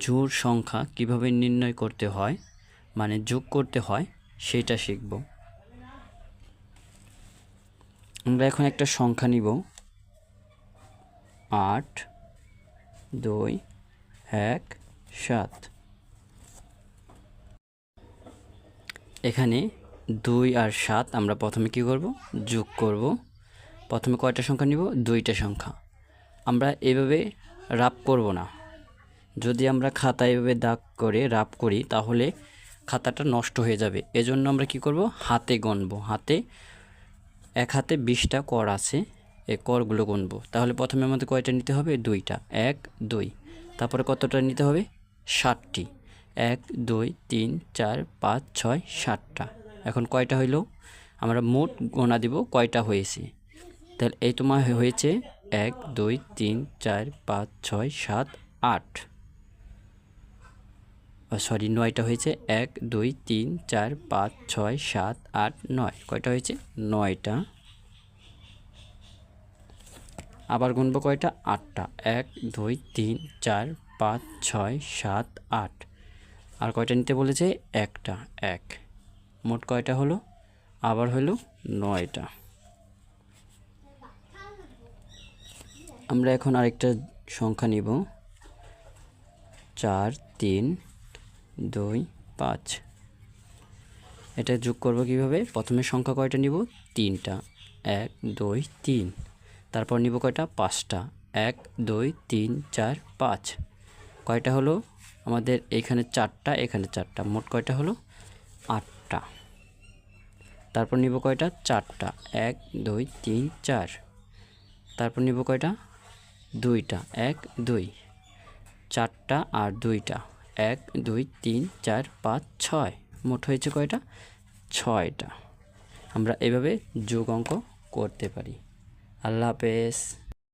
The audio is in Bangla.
জোড় সংখ্যা কীভাবে নির্ণয় করতে হয় মানে যোগ করতে হয়, সেটা শিখব। আমরা এখন একটা সংখ্যা নিব। আট, দুই, এক, সাত। এখানে দুই আর সাত আমরা প্রথমে কি করব? যোগ করব। প্রথমে কয়টা সংখ্যা নিব? দুইটা সংখ্যা। আমরা এভাবে রাপ করব না। যদি আমরা খাতা এভাবে দাগ করে রাপ করি, তাহলে খাতাটা নষ্ট হয়ে যাবে। এজন্য আমরা কি করব? হাতে গণব। হাতে, এক হাতে বিশটা কর আছে, এই করগুলো গণব। তাহলে প্রথমে আমাদের কয়টা নিতে হবে? দুইটা। এক, দুই। তারপরে কতটা নিতে হবে? ষাটটি। এক, দুই, তিন, চার, পাঁচ, ছয় সাতটা এখন কয়টা হইল? আমরা মোট গোনা দিব, কয়টা হয়েছে? তাহলে এই তোমার হয়েছে এক, দুই, তিন, চার, পাঁচ, ছয়, সাত, আট। সরি নয়টা হয়েছে? এক, দুই, তিন, চার, পাঁচ, ছয়, সাত, আট, নয়। কয়টা হয়েছে? নয়টা। আবার গুনবো কয়টা? আটটা। এক, দুই, তিন, চার, পাঁচ, ছয়, সাত, আট। আর কয়টা নিতে বলেছে? একটা। এক। মোট কয়টা হলো? আবার হলো নয়টা। আমরা এখন আরেকটা সংখ্যা নিব। চার, তিন দুই, পাঁচ। এটা যোগ করব কীভাবে? প্রথমে সংখ্যা কয়টা নিব? তিনটা। এক, দুই, তিন। তারপর নিব কয়টা? পাঁচটা। এক, দুই, তিন, চার, পাঁচ। কয়টা হলো? আমাদের এখানে চারটা এখানে চারটা। মোট কয়টা হলো? আটটা। তারপর নিব কয়টা? চারটা। এক, দুই, তিন, চার। তারপর নিব কয়টা? দুইটা। এক, দুই। চারটা আর দুইটা। এক, দুই, তিন, চার, পাঁচ, ছয়। মোট হয়েছে কয়টা? ছয়টা। আমরা এভাবে যোগ অঙ্ক করতে পারি। আল্লাহ হাফেজ।